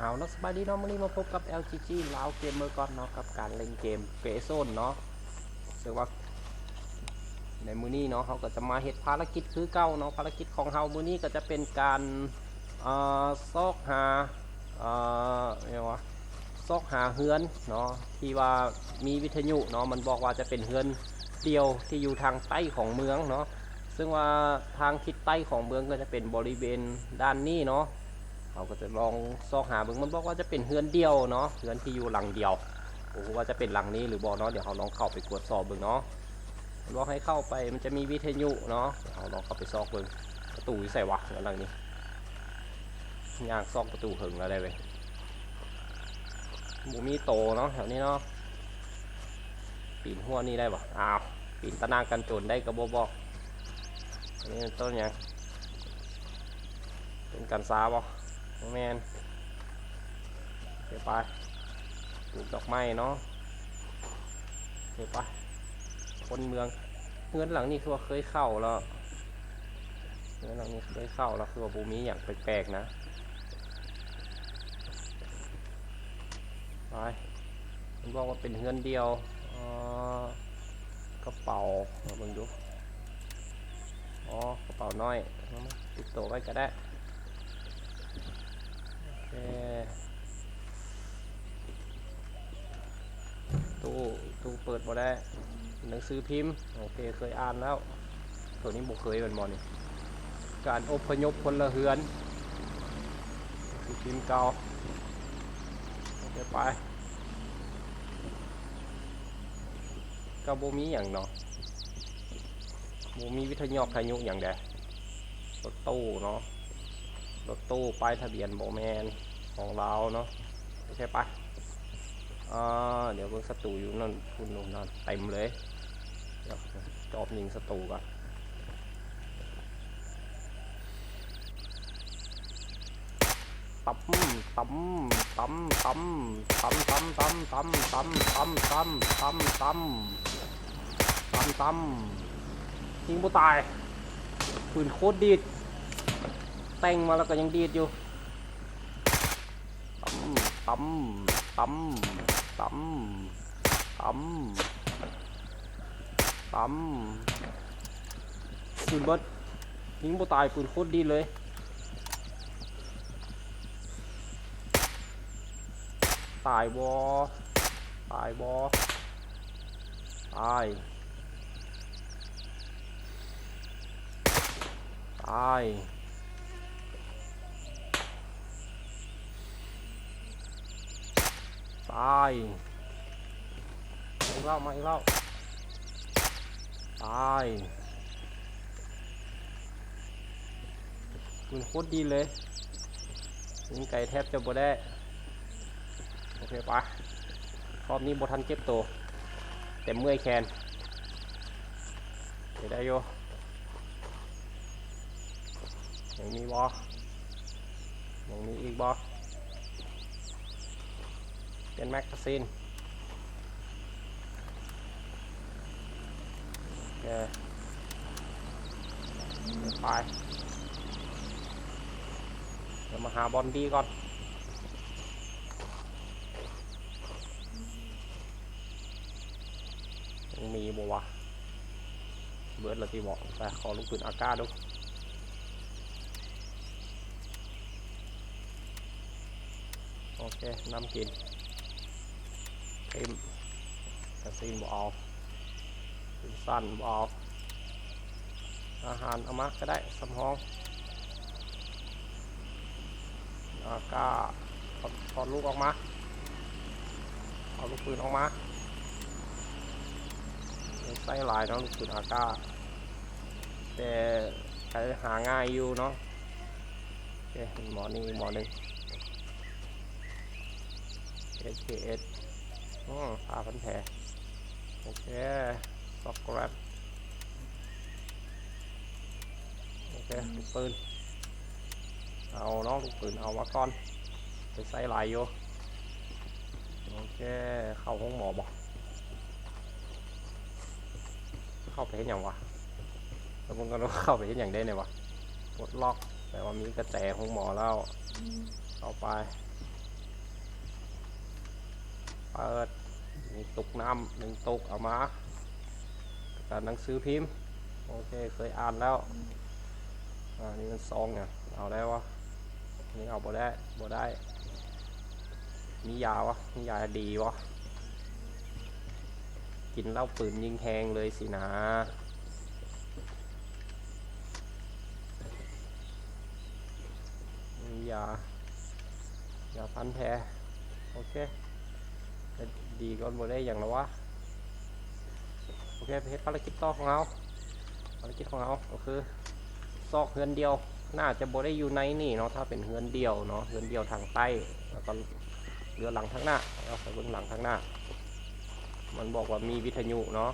เอาเนาะสบายดีเนาะมื้อนี้มาพบกับ LGG ลาวเกมเมอร์ก่อนเนาะกับการเล่นเกมเกโซนเนาะซึ่งว่าในมือนี้เนาะเขาก็จะมาเฮ็ดภารกิจคือเก่าเนาะภารกิจของเฮามือนี้ก็จะเป็นการเอ่อซอกหาเอ่อเรียกว่าซอกหาเฮือนเนาะที่ว่ามีวิทยุเนาะมันบอกว่าจะเป็นเฮือนเดียวที่อยู่ทางใต้ของเมืองเนาะซึ่งว่าทางทิศใต้ของเมืองก็จะเป็นบริเวณด้านนี้เนาะ เราก็จะลองซอกหาเบิ่งมันบอกว่าจะเป็นเฮือนเดียวเนาะเฮือนที่อยู่หลังเดียวโอ้ว่าจะเป็นหลังนี้หรือบอเนาะเดี๋ยวเราลองเข้าไปตรวจสอบเบิ่งเนาะมันบอกให้เข้าไปมันจะมีวิทยุเนาะเเราลองเข้าไปซอกเบิ่งประตูใส่วะเฮือนหลังนี้ย่างซอกประตูหิงอะไรเว้ยหมูมีโตเนาะแถวนี้เนาะปีนหัวนี่ได้ปะอ้าวปีนตะนางกันโจรได้กระโบบอกอันนี้ต้นยังเป็นกันซาบ่ แมนเดี๋ยวไปปลูกดอกไม้เนาะเดี๋ยวไปคนเมืองเงินหลังนี้คือว่าเคยเข้าแล้วเงินหลังนี้เคยเข้าแล้วคือว่าบูมีอย่างแปลกๆนะไปมันบอกว่าเป็นเฮือนเดียวกระเป๋ามาเบิ่งดูอ๋อกระเป๋าน้อยติดตัวไว้ก็ได้ ตู้ตู้เปิดบ่ได้ หนังสือพิมพ์ โอเคเคยอ่านแล้ว ตัวนี้บ่เคยเป็นมอนี่การอพยพพลเรือนสือพิมพ์เก่าโอเคไปก็บ่มีอย่างเนาะบ่มีวิทยุขยุอย่างใดรถตู้เนาะ รถตู้ป้ายทะเบียนโบแมนของเราเนาะโอเคปะอ่าเดี๋ยวเบิ่งศัตรูอยู่นั่นคุณนุ่นนั่นเต็มเลยเดี๋ยวจอบยิงศัตรูก่อนตั้มตั้มตั้มตั้มตั้มตั้มตั้มตั้มตั้มตั้มตั้มตั้มตั้มตั้มตั้มยิงบ่ตายปืนโคตรดีด แต่งมาแล้วก็ยังดีดอยู่ตั้มตั้มตั้มตั้มตั้มตั้มปืนเบิดยิงบ่ตายปืนโคตรดีเลยตายวอตายวอตาย ตายายอีกแล้วมาอีกแล้วตายมันโคตรดีเลยยิงไก่แทบจะบ่ได้โอเคปะรอบนี้บ่ทันเก็บตัวแต่เมื่อยแขนเดี๋ยวได้โยยังมีบอยังมีอีกบอ เป็นแมกกาซีนเดี๋ยวไปเดี๋ยวมาหาบอลดีก่อนยังมีบ่วเบิร์ดละที่บอกแต่ขอลูกปืนอากาศดูโอเคนำกิน เต็มกระซีนบอาเป็นสั้นบอาอาหารเอามาก็ได้สำห้องแล้วก็ถอดถอลูกออกมาเอาลูกปืนออกมาใส่ลายเนาะลูกปืนอากาแต่ใช้หาง่ายอยู่เนาะโอเคหมอนี่หมอหนึ่ง SKS อ๋อผ้าพันแผลโอเคซ็อกแกรบโอเคลูกปืน เอาเนาะลูกปืนเอามาก่อนไปใส่ลายอยู่โอเคเข้าห้องหมอบอกเข้าไปเห็นอย่างวะแล้วมึงก็รู้เข้าไปเห็นอย่างได้เนี่ยวะปลดล็อกแต่ว่ามีกระแจของหมอแล้วเข้าไป เปิด มีตกน้ำหนึ่งตกเอามาการหนังสือพิมพ์โอเคเคยอ่านแล้วอ่านี่มันซองเนี่ยเอาได้วะนี่เอาบ่ได้บ่ได้มียาวะมียาดีวะกินเหล้าปืนยิงแทงเลยสินะมียายาพันแผลโอเค ดีก่อนบ่ได้อย่างละวะโอเคไปเฮ็ดภารกิจต่อของเราภารกิจของเราก็คือซอกเฮือนเดียว น่าจะบ่ได้อยู่ในนี่เนาะถ้าเป็นเฮือนเดียวเนาะเฮือนเดียวทางใต้แล้วก็เรือหลังทางหน้าเราไปเบื้องหลังทางหน้า มันบอกว่ามีวิทยุเนาะ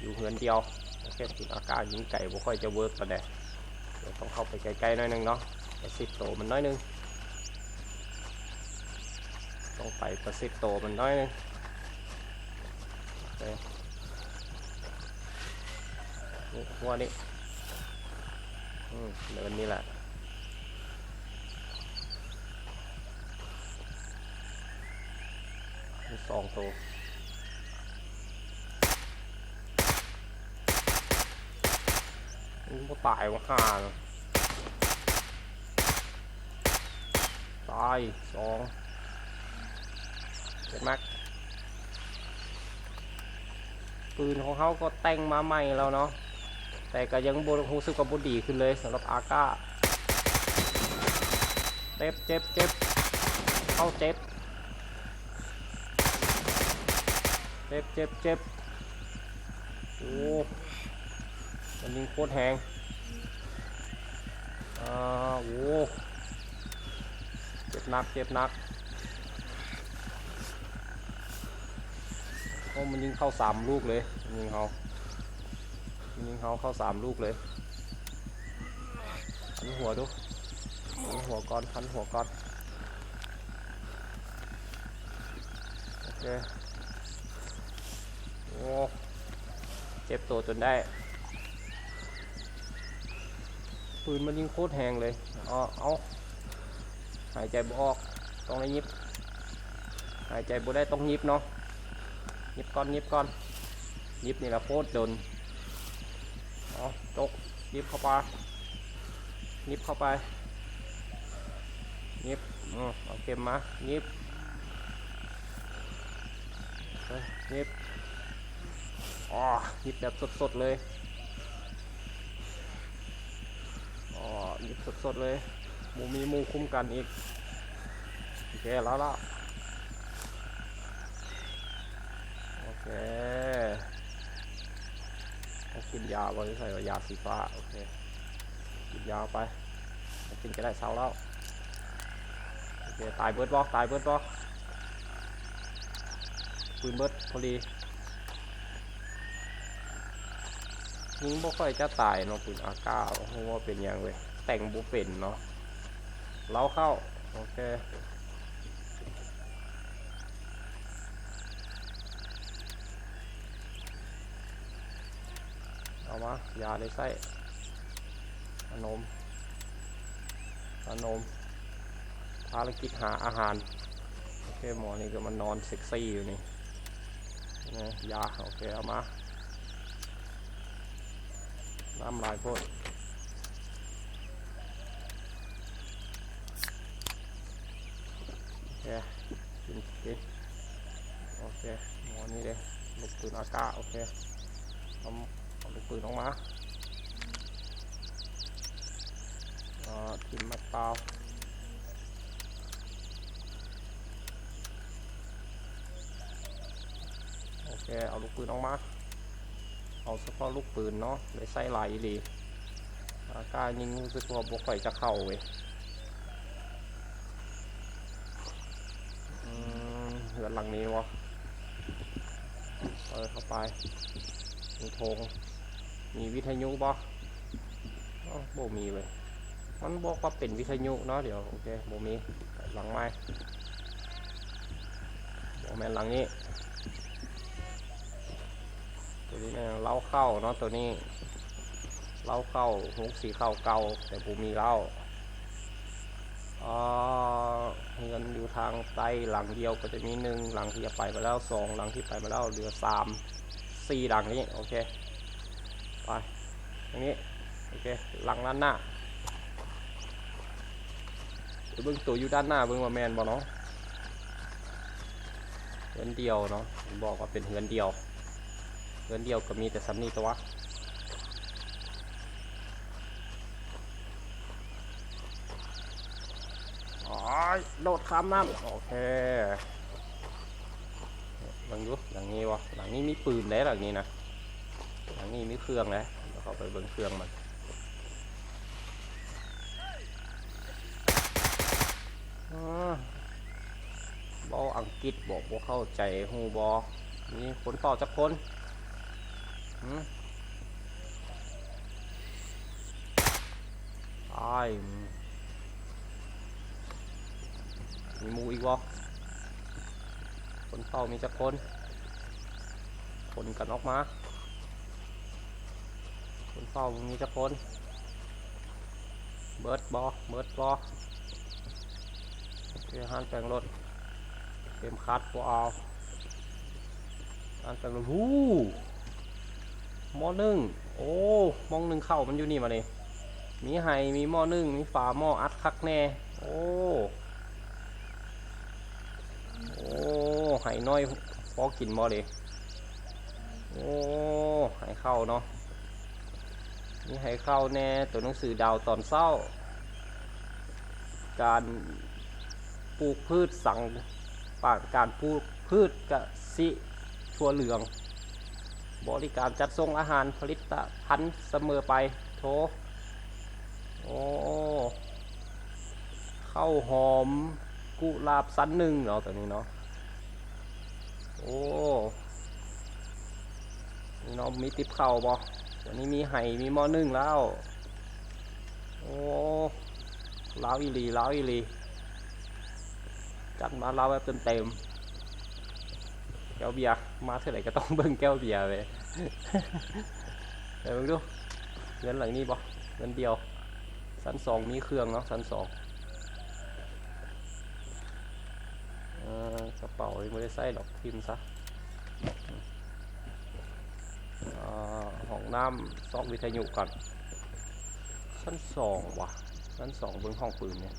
อยู่เฮือนเดียวโอเคติดอากาศยิงไก่บ่ค่อยจะเวิร์กประเดี๋ยวต้องเข้าไปใกล้ๆหน่อยนึงเนาะปสิทธิ์โตมันน้อยนึง ต้องไปประสิทธิ์โตมันน้อยนึงนี่หัวนี่เดินนี่แหละสองตัวมันก็ตายว่าห้านตายสอง มากปืนของเขาก็แต่งมาใหม่แล้วเนาะแต่ก็ยังบรู้สึกว่าบดีขึ้นเลยสำหรับอาก้าเจ็บเจ็บเจ็บเข้าเจ็บเจ็บเจ็บเจ็บโอ้มันยิงโคตรแหงอ่าโอ้เจ็บหนักเจ็บหนัก อ้มันยิงเข้าสามลูกเลยมันยิงเขามันยิงเขาเข้าสามลูกเลยพันหัวดูพันหัวก่อนพันหัวก่อนโอเคโอ้เจ็บตัวจนได้ปืนมันยิงโคตรแหงเลยเอาเอาหายใจบ่ออกต้องได้ยิบ หายใจบ่ได้ต้องยิบเนาะ ยิบก่อนยิบก่อนยิบนี่แหละโคตรโดนเอาจกยิบเข้าไปยิบเข้าไปยิบอืมเอาเข็มมายิบเฮ้ยยิบอ๋อหยิบแบบสดๆเลยอ๋อหยิบสดๆเลยมูมีมูคุ้มกันอีกโอเคแล้วล่ะ โอเคต้อกินยาไว้ใส่ยาสีฟ้า โอเค กินยาไป กินจะได้เช้าแล้ว โอเค ตายเบิร์ดบอก ตายเบิร์ดบอกปืนเบิร์ดพอดียิงบ่ค่อยจะตายเนาะปืนอาก้าเพราะว่าเป็นยังเว้ยแต่งบ่เป็นเนาะเราเข้า โอเค เอามายาในไส้นมนมภารกิจหาอาหารโอเคหมอนี่ก็มันนอนเซ็กซี่อยู่นี่นะยาโอเคเอามาน้ำลายโพดโอเคกินกินโอเคหมอนี่เลยลูกปืนอากาโอเคเอาเอาลูกปืนออกมาอ่าทิมมาเปล่าโอเค เอาลูกปืนออกมา เอาเฉพาะลูกปืนเนาะไม่ใส่ไหลดีอาการยิงรู้สึกว่าบกค่จะเข้าเว้ยอืมเหือนหลังนี้วะเปิดเข้าไปมีโทง มีวิทยุบ่อ๋อบ่มีเว้ยมันบอกว่าเป็นวิทยุเนาะเดี๋ยวโอเคบ่มีหลังไม้บ่แม่นหลังนี้ ตัวนี้เนี่ยเล้าเข้าเนาะตัวนี้เล้าเข้าหกสีเข้าเก่าแต่ผมมีเล้าอ่าเงินอยู่ทางใต้หลังเดียวก็จะมีหนึ่งหลังที่จะไปมาแล้วสองหลังที่ไปมาแล้วเหลือสามสี่หลังนี้โอเค ตรงนี้โอเคหลังด้านหน้าเดี๋ยวเบิ้งตัวอยู่ด้านหน้าเบิ้งว่าแมนบ่เนาะเฮือนเดียวเนาะบอกว่าเป็นเฮือนเดียวเฮือนเดียวก็มีแต่ซ้ำนี่ตัวอ๋อโดดข้ามน้ำโอเคลองดูหลังนี้วะหลังนี้มีปืนแล้วหลังนี้นะหลังนี้มีเครื่องแล้วเดี๋ยว เข้าไปเบิ่งเครื่องมันอ๋อบออังกฤษบอกว่าเข้าใจฮูบอมีคนเฝ้าจักคนหืมตายมีมูอีกวะคนเฝ้ามีจักคน คนกันออกมา คนเฝ้ามีจักคนเบิร์ดบอเบิร์ดบอโอเคหันแปลงรถเต็มคัดพวเอาหันแปลงรถหูหม้อนึ่งโอ้มองหนึ่งเข้ามันอยู่นี่มาเลยมีไห้มีหม้อนึ่งมีฝาหม้ออัดคักแน่โอ้โอ้ไหน้อยพอกินบ่เลยโอ้ไหเข้าเนาะ นี่ไหเข้าแน่ตัวหนังสือดาวตอนเศร้า การปลูกพืชสังป่าการปลูกพืชกะสิชั่วเหลือง บริการจัดส่งอาหารผลิตภัณฑ์เสมอไปโถโอ้ข้าวหอมกุลาบสันหนึ่งเนาะตัวนี้เนาะโอ้นี่เนาะมีติบเข่าบ่ ตัวนี้มีไห่มีหม้อนึ่งแล้ว โอ้ล้าอีลีล้าอีลีจัดมาล้าแบบเต็มๆแก้วเบียร์มาเท่าไหร่ก็ต้องเบิ่งแก้วเบียร์ไปเดี๋ยวมึงดูเงินหลังนี้บ่เงินเดียว สันสองมีเครื่องเนาะสันสองอ่อกระเป๋ายังไม่ได้ใส่ดอกพิมพ์ซะอ่าห้อง น้ำซอกวิทยุก่อนชั้นสองว่ะชั้นสองเบนห้องปืนเนี่ย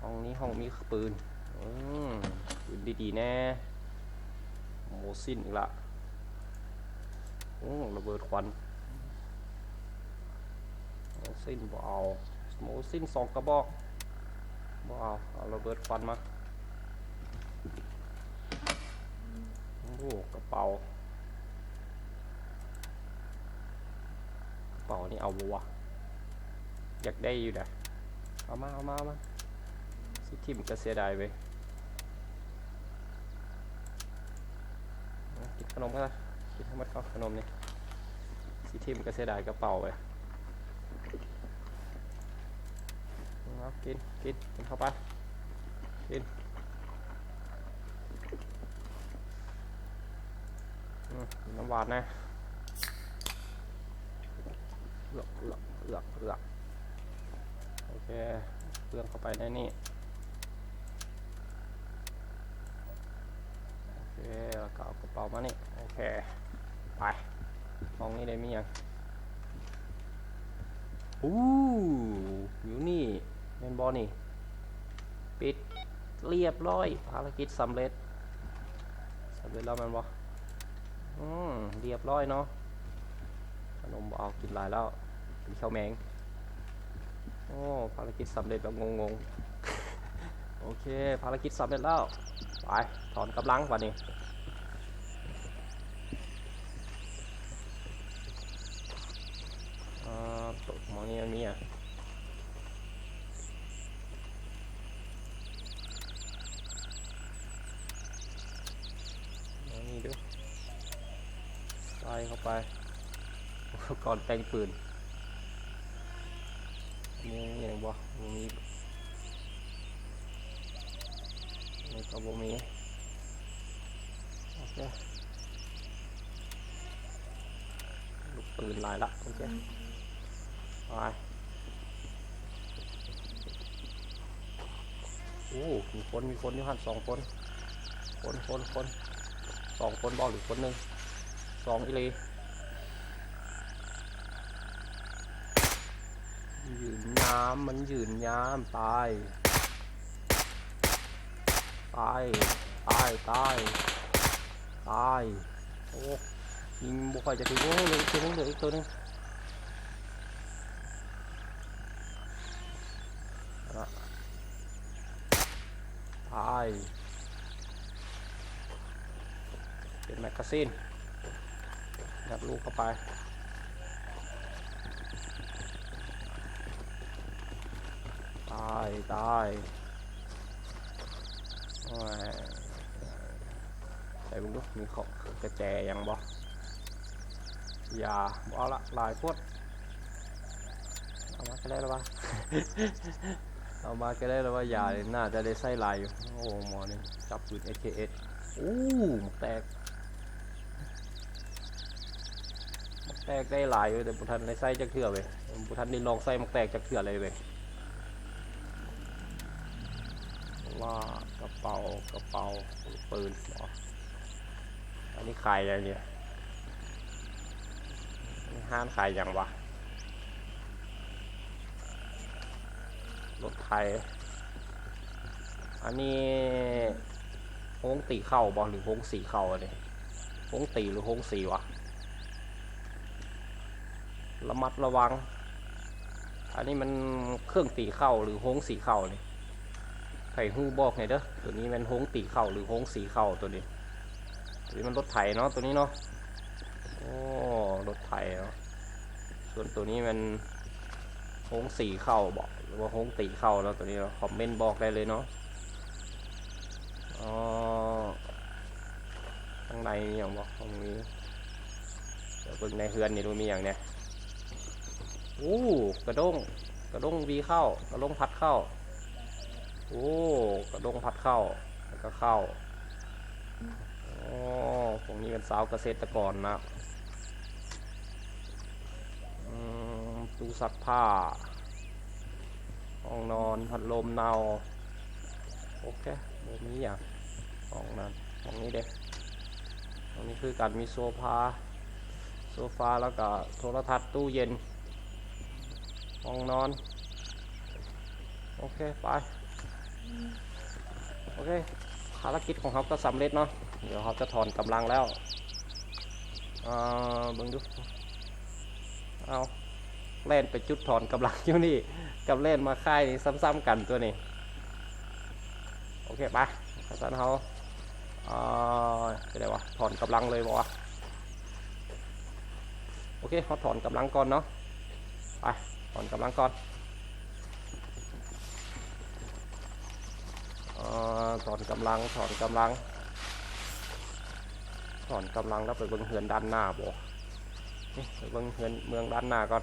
ห้องนี้ห้องมีปืนอืมปืนดีๆแน่โมซินอีกละโอ้ระเบิดควันโมซินบ่เอาโมซินสองกระบอกบ่เอาเอาระเบิดควันมาโอ้กระเป๋า กระเป๋านี่เอาบัวอยากได้อยู่นะเอามาเอามาเอามาสิทิมก็เสียดายไปกินขนมก็ได้กินให้หมดเข้าขนมนี่สิทิมก็เสียดายกระเป๋าไปเอากินกินกินเข้าไปกินน้ำหวานนะ เอือกเอือกเอือกเอือกโอเคเพื่อนเข้าไปในนี่โอเคแล้วก็เอากระเป๋ามานี่โอเคไปห้องนี้ได้มียังอู้อยู่นี่เมนบอลนี่ ปิดเรียบร้อยภารกิจสำเร็จสำเร็จแล้วแมันบออืมเรียบร้อยเนาะ นมเอากินหลายแล้วกินข้าวแมงโอ้ภารกิจสำเร็จแบบงงๆ โอเค ภารกิจสำเร็จแล้ว ไป ถอนกำลังวันนี้อ่าตกมองนี้มันมีอะมองนี้ดูใส่เข้าไป กรณ์แต่งปืนนี่อย่างบ่มีนี่ก็บ่มีโอเคลูกปืนหลายละโอเคไปโอ้มีคนมีคนอยู่หันสองคน คนคนคนสองคนบอลหรือคนหนึ่งสองอีเลย ยืนยาม มันยืนยามตายตายตายตายตายโอ้ยิงบุกไปจะถึงโอ้เหลยอีกตัวหนึงเหลืออีกตัวหนึงตายเป็นแมกกาซีนยัดลูกเข้าไปายตายโอ้ยใส่บุ้งลูกมีของกระแจยังบ่อย่าบ่เอาละหลายพวดเอามาก็ได้แล้ววะเอามาก็ได้แล้วว่าอย่าเลยน่าจะได้ไส้ลายอยู่ โอ้หมอนี่จับปืน AKS อู้หมกแตกหมกแตกได้หลายอยู่แต่บุทันในไส้จักเถื่อเว้ยบุทันได้ลองไส้หมกแตกจักเถื่อเลยเว้ย ว่ากระเป๋ากระเป๋าปืนหรออันนี้ขายอะไรเนี่ยนนี้ห้านขายยังวะรถไทย อันนี้โค้งตีเข่าบอหรือโค้งสีเข่าอันนี้โค้งตีหรือโค้งสีวะระมัดระวัง อันนี้มันเครื่องตีเข่าหรือโค้งสีเข่าเนี่ย ไข่หูบอกไงเด้อตัวนี้มันโค้งตีเข่าหรือโค้งสีเข่าตัวนี้ตัวนี้มันรถไถเนาะตัวนี้เนาะโอ้รถไถเนาะส่วนตัวนี้มันโค้งสีเข่าบอกหรือว่าโค้งตีเข่าแล้วตัวนี้เนาะคอมเมนต์บอกได้เลยเนาะอ๋อข้างในมีอย่างบอกตรงนี้เดี๋ยวเบิ่งในเฮือนนี่ดูมีอย่างเนี้ยโอ้กระด้งกระด้งวีเข้ากระด้งพัดเข้า โอ้กระดงพัดเข้าแล้วก็เข้าโอ้ตรงนี้เป็นสาวเกษตรกรนะตู้ซักผ้าห้องนอนพัดลมเนาโอเคแบบนี้อย่างห้องนั้นห้องนี้เด็กห้องนี้คือการมีโซฟาโซฟาแล้วก็โทรทัศน์ตู้เย็นห้องนอน โอเค ไป โอเค ภารกิจของเขาก็สำเร็จเนาะ เดี๋ยวเขาจะถอนกำลังแล้วอ่าเบิ่งดู เอาเล่นไปจุดถอนกำลังอยู่นี่ กับเล่นมาค่ายนี่ซ้ำๆกันตัวนี้ โอเคไปอาจารย์เขาอ่าจะได้วะ ถอนกำลังเลยบอกว่าโอเคเขาถอนกำลังก่อนเนาะ ไป ถอนกำลังก่อน เอ่อ ถอนกำลังถอนกำลังถอนกำลังแล้วไปเบิ้งเฮือนด้านหน้าบ่ไปเบิ้งเฮือนเมืองด้านหน้าก่อน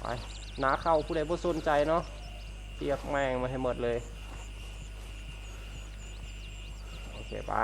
ไปหนาเข้าผู้ใดผู้สนใจเนาะเปียกแมงมาให้หมดเลย โอเค ไป